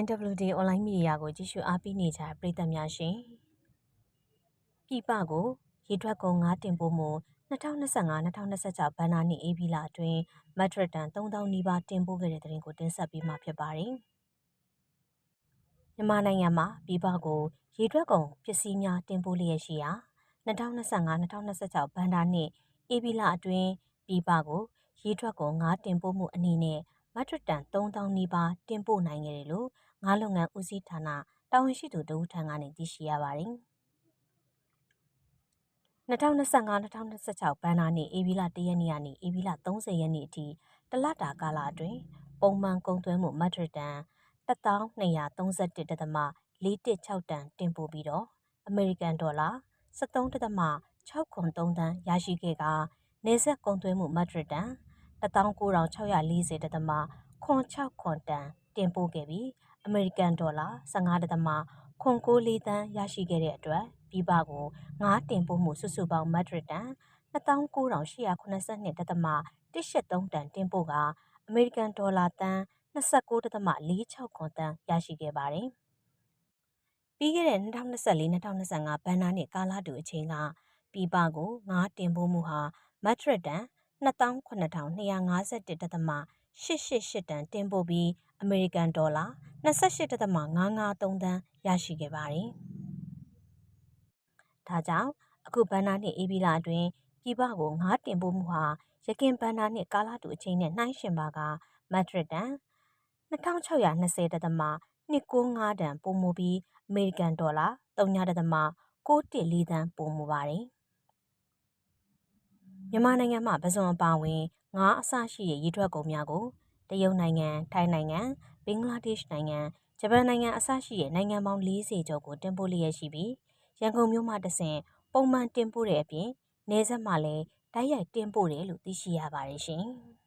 YWD online media ကိုကြည့်ရှုအားပေးနေကြတဲ့ပရိသတ်များရှင်ပြည်ပကိုရေထွက်ကုန်ငါးတင်ပို့မှု2025-2026ဘဏ္ဍာနှစ်အေးဘီလာအတွင်းမက်ထရတန်3000နီးပါးတင်ပို့ခဲ့တဲ့တဲ့ရင်ကိုတင်ဆက်ပေးမှာဖြစ်ပါတယ်မြန်မာနိုင်ငံမှာပြည်ပကိုရေထွက်ကုန်ပစ္စည်းများတင်ပို့လျက်ရှိရာ2025-2026ဘဏ္ဍာနှစ်အေးဘီလာအတွင်းပြည်ပကိုရေထွက်ကုန်ငါးတင်ပို့မှုအနေနဲ့ မက်ထရတန်3000နီးပါးတင်ပို့နိုင်ခဲ့တယ်လို့ငါးလုပ်ငန်းဦးစီးဌာနတာဝန်ရှိသူတဦးထံကနေသိရှိရပါတယ်။2025-2026ဘဏ္ဍာနှစ်ဧပြီလ1ရက်နေ့ကနေဧပြီလ30ရက်နေ့အထိတလတာကာလအတွင်းပုံမှန်ကုန်သွယ်မှုမက်ထရတန်1231.416တန်တင်ပို့ပြီးတော့အမေရိကန်ဒေါ်လာ73.603တန်ရရှိခဲ့ကနေဆက်ကုန်သွယ်မှုမက်ထရတန် 19,640.660တန်တင်ပို့ခဲ့ပြီးအမေရိကန်ဒေါ်လာ15.964တန်ရရှိခဲ့တဲ့အတွက်ပြည်ပကိုငါးတင်ပို့မှုစုစုပေါင်းမက်ထရစ်တန်29,882.183တန်တင်ပို့ကအမေရိကန်ဒေါ်လာတန်29.460တန်ရရှိခဲ့ပါတယ်။ပြီးခဲ့တဲ့2024-2025ဘဏ္ဍာနှစ်ကာလတူအချိန်ကပြည်ပကိုငါးတင်ပို့မှုဟာမက်ထရစ်တန်29,882.183 29,251.888တန်တင်ပို့ပြီးအမေရိကန်ဒေါ်လာ28.953တန်ရရှိခဲ့ပါတယ်။ဒါကြောင့်အခုဘန်နာနှစ်အေးပြီးလာအတွင်းပြည်ပကိုငါးတင်ပို့မှုဟာရခင်ဘန်နာနှစ်ကာလတူအချိန်နဲ့နှိုင်းယှဉ်ပါကမက်ဒရစ်တန်2620.295တန်ပို့မှုပြီးအမေရိကန်ဒေါ်လာ3.614တန်ပို့မှုပါတယ်။ မြန်မာနိုင်ငံမှာပဇွန်အပါဝင်ငါးအစရှိတဲ့ရေထွက်ကုန်များကိုတရုတ်နိုင်ငံ၊ထိုင်းနိုင်ငံ၊ဘင်္ဂလားဒေ့ရှ်နိုင်ငံ၊ဂျပန်နိုင်ငံအစရှိတဲ့နိုင်ငံပေါင်း40ကျော်ကိုတင်ပို့လျက်ရှိပြီးရန်ကုန်မြို့မှတဆင့်ပုံမှန်တင်ပို့တဲ့အပြင်နေဆက်မှလည်းတိုက်ရိုက်တင်ပို့တယ်လို့သိရှိရပါတယ်ရှင်။